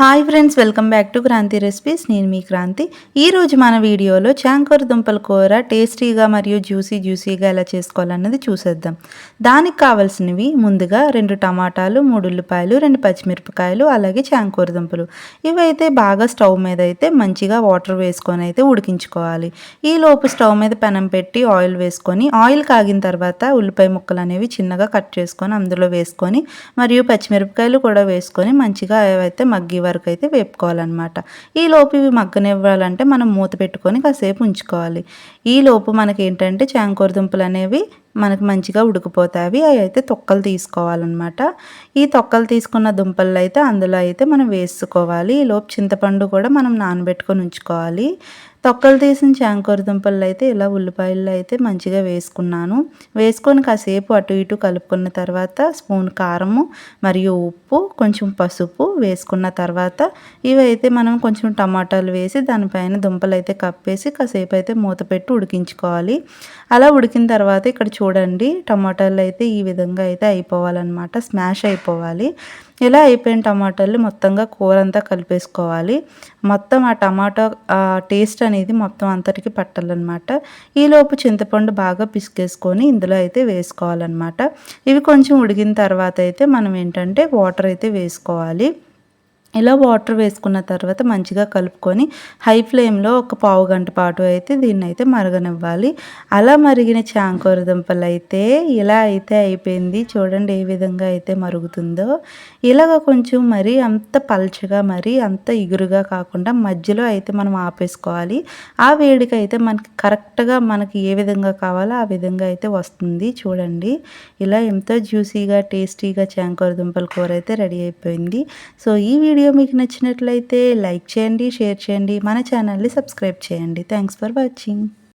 Hi friends welcome back to Kranti recipes. నేను మీ క్రాంతి. ఈరోజు మన వీడియోలో చాంకూర దుంపల కూర టేస్టీగా మరియు జ్యూసీ జ్యూసీగా ఎలా చేసుకోవాలన్నది చూసేద్దాం. దానికి కావాల్సినవి ముందుగా రెండు టమాటాలు మూడు ఉల్లిపాయలు రెండు పచ్చిమిరపకాయలు అలాగే చాంకూర దుంపలు. ఇవైతే బాగా స్టవ్ మీద అయితే మంచిగా వాటర్ వేసుకొని అయితే ఉడికించుకోవాలి. ఈ లోపు స్టవ్ మీద పెనం పెట్టి ఆయిల్ వేసుకొని ఆయిల్ కాగిన తర్వాత ఉల్లిపాయ ముక్కలు అనేవి చిన్నగా కట్ చేసుకొని అందులో వేసుకొని మరియు పచ్చిమిరపకాయలు కూడా వేసుకొని మంచిగా అయితే మగ్గి వరకు అయితే వేపుకోవాలన్నమాట. ఈ లోపు ఇవి మగ్గనివ్వాలంటే మనం మూత పెట్టుకొని కాసేపు ఉంచుకోవాలి. ఈ లోపు మనకి ఏంటంటే చాంకూర దుంపలు అనేవి మనకు మంచిగా ఉడికిపోతాయి. అవి అయితే తొక్కలు తీసుకోవాలన్నమాట. ఈ తొక్కలు తీసుకున్న దుంపలు అయితే అందులో అయితే మనం వేసుకోవాలి. ఈ లోపు చింతపండు కూడా మనం నానబెట్టుకొని ఉంచుకోవాలి. తొక్కలు తీసిన చాంకూర దుంపలు అయితే ఇలా ఉల్లిపాయలు అయితే మంచిగా వేసుకున్నాను. వేసుకొని కాసేపు అటు ఇటు కలుపుకున్న తర్వాత స్పూన్ కారము మరియు ఉప్పు కొంచెం పసుపు వేసుకున్న తర్వాత ఇవైతే మనం కొంచెం టమాటాలు వేసి దానిపైన దుంపలు అయితే కప్పేసి కాసేపు అయితే మూత పెట్టి ఉడికించుకోవాలి. అలా ఉడికిన తర్వాత ఇక్కడ చూడండి. టమాటాలు అయితే ఈ విధంగా అయితే అయిపోవాలన్నమాట. స్మాష్ అయిపోవాలి. ఇలా అయిపోయిన టమాటాలు మొత్తంగా కూర అంతా కలిపేసుకోవాలి. మొత్తం ఆ టమాటా టేస్ట్ అనేది మొత్తం అంతటికి పట్టాలన్నమాట. ఈలోపు చింతపండు బాగా పిసికేసుకొని ఇందులో అయితే వేసుకోవాలన్నమాట. ఇవి కొంచెం ఉడికిన తర్వాత అయితే మనం ఏంటంటే వాటర్ అయితే వేసుకోవాలి. ఇలా వాటర్ వేసుకున్న తర్వాత మంచిగా కలుపుకొని హై ఫ్లేమ్లో ఒక పావు గంట పాటు అయితే దీన్ని అయితే మరగనివ్వాలి. అలా మరిగిన చాంకూర దుంపలు అయితే ఇలా అయితే అయిపోయింది. చూడండి ఏ విధంగా అయితే మరుగుతుందో. ఇలాగ కొంచెం మరి అంత పల్చగా మరి అంత ఇగురుగా కాకుండా మధ్యలో అయితే మనం ఆపేసుకోవాలి. ఆ వేడికి అయితే మనకి కరెక్ట్గా మనకి ఏ విధంగా కావాలో ఆ విధంగా అయితే వస్తుంది. చూడండి. ఇలా ఎంతో జ్యూసీగా టేస్టీగా చాంకూర దుంపల కూర అయితే రెడీ అయిపోయింది. సో ఈ వీడియో వీడియో మీకు నచ్చినట్లయితే లైక్ చేయండి షేర్ చేయండి మన ఛానల్ని సబ్స్క్రైబ్ చేయండి. Thanks for watching